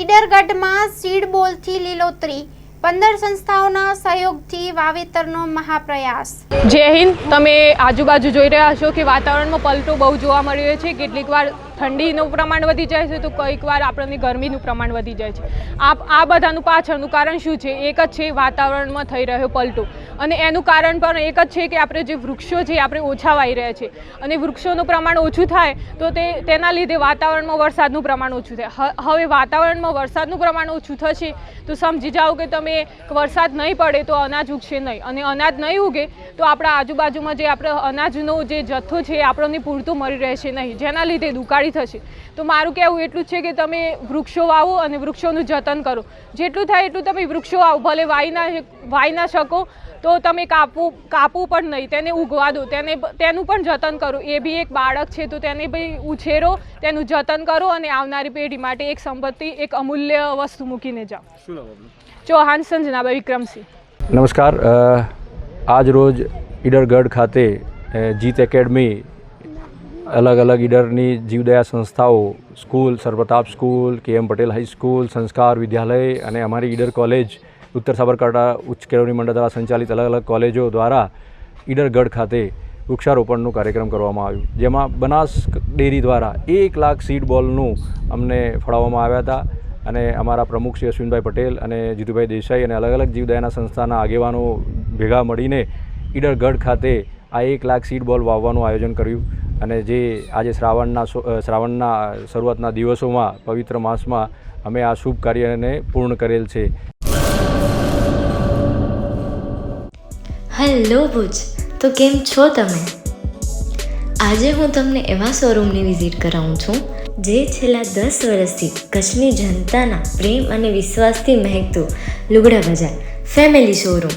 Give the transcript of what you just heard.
ઈડરગઢમાં seed બોલથી લીલોતરી. પંદર સંસ્થાઓના સહયોગથી વાવેતરનો મહાપ્રયાસ. જય હિન્દ. તમે આજુબાજુ જોઈ રહ્યા છો કે વાતાવરણમાં પલટો બહુ જોવા મળી રહ્યો છે. કેટલીક વાર ઠંડીનું પ્રમાણ વધી જાય છે તો કંઈક વાર આપણને ગરમીનું પ્રમાણ વધી જાય છે. આ આ બધાનું પાછળનું કારણ શું છે? એક જ છે, વાતાવરણમાં થઈ રહ્યો પલટો. અને એનું કારણ પણ એક જ છે કે આપણે જે વૃક્ષો છે આપણે ઓછા વાઈ રહ્યા છે. અને વૃક્ષોનું પ્રમાણ ઓછું થાય તો તે, તેના લીધે વાતાવરણમાં વરસાદનું પ્રમાણ ઓછું થાય. હવે વાતાવરણમાં વરસાદનું પ્રમાણ ઓછું થશે તો સમજી જાઓ કે તમે વરસાદ નહીં પડે તો અનાજ ઉગશે નહીં. અને અનાજ નહીં ઉગે તો આપણા આજુબાજુમાં જે આપણે અનાજનો જે જથ્થો છે એ આપણને પૂરતું મળી રહેશે નહીં. જેના લીધે દુકાળી થશે. તો મારું કહેવું એટલું જ છે કે તમે વૃક્ષો વાવો અને વૃક્ષોનું જતન કરો. જેટલું થાય એટલું તમે વૃક્ષો વાવો. ભલે વાવી ના વાવી ના શકો તો તમે કાપવું કાપવું પણ નહીં. તેને ઉગવા દો. તેને તેનું પણ જતન કરો. એ બી એક બાળક છે તો તેને ભાઈ ઉછેરો તેનું જતન કરો અને આવનારી પેઢી માટે એક સંપત્તિ એક અમૂલ્ય વસ્તુ મૂકીને જાઓ. ચૌહાન ચૌહાણ સંજનાભાઈ વિક્રમસિંહ. નમસ્કાર. આજ રોજ ઈડરગઢ ખાતે જીત એકેડમી અલગ અલગ ઈડરની જીવદયા સંસ્થાઓ, સ્કૂલ સરપ્રતાપ સ્કૂલ, કે એમ પટેલ હાઈસ્કૂલ સંસ્કાર વિદ્યાલય અને અમારી ઈડર કોલેજ, ઉત્તર સાબરકાંઠા ઉચ્ચ કેળવણી મંડળ દ્વારા સંચાલિત અલગ અલગ કોલેજો દ્વારા ઈડરગઢ ખાતે વૃક્ષારોપણનું કાર્યક્રમ કરવામાં આવ્યું, જેમાં બનાસ ડેરી દ્વારા એક લાખ સીડ બોલનું અમને ફળાવવામાં આવ્યા હતા અને અમારા પ્રમુખ શ્રી અશ્વિનભાઈ પટેલ અને જીતુભાઈ દેસાઈ અને અલગ અલગ જીવદયાના સંસ્થાના આગેવાનો ભેગા મળીને ઈડરગઢ ખાતે આ એક લાખ સીડ બોલ વાવવાનું આયોજન કર્યું અને જે આજે શ્રાવણના શ્રાવણના શરૂઆતના દિવસોમાં પવિત્ર માસમાં અમે આ શુભ કાર્યને પૂર્ણ કરેલ છે. હેલો ભુજ, તો કેમ છો તમે? આજે હું તમને એવા શોરૂમની વિઝિટ કરાવું છું, જે છેલ્લા દસ વર્ષથી કચ્છની જનતાના પ્રેમ અને વિશ્વાસથી મહેકતું લુગડા બજાર ફેમિલી શોરૂમ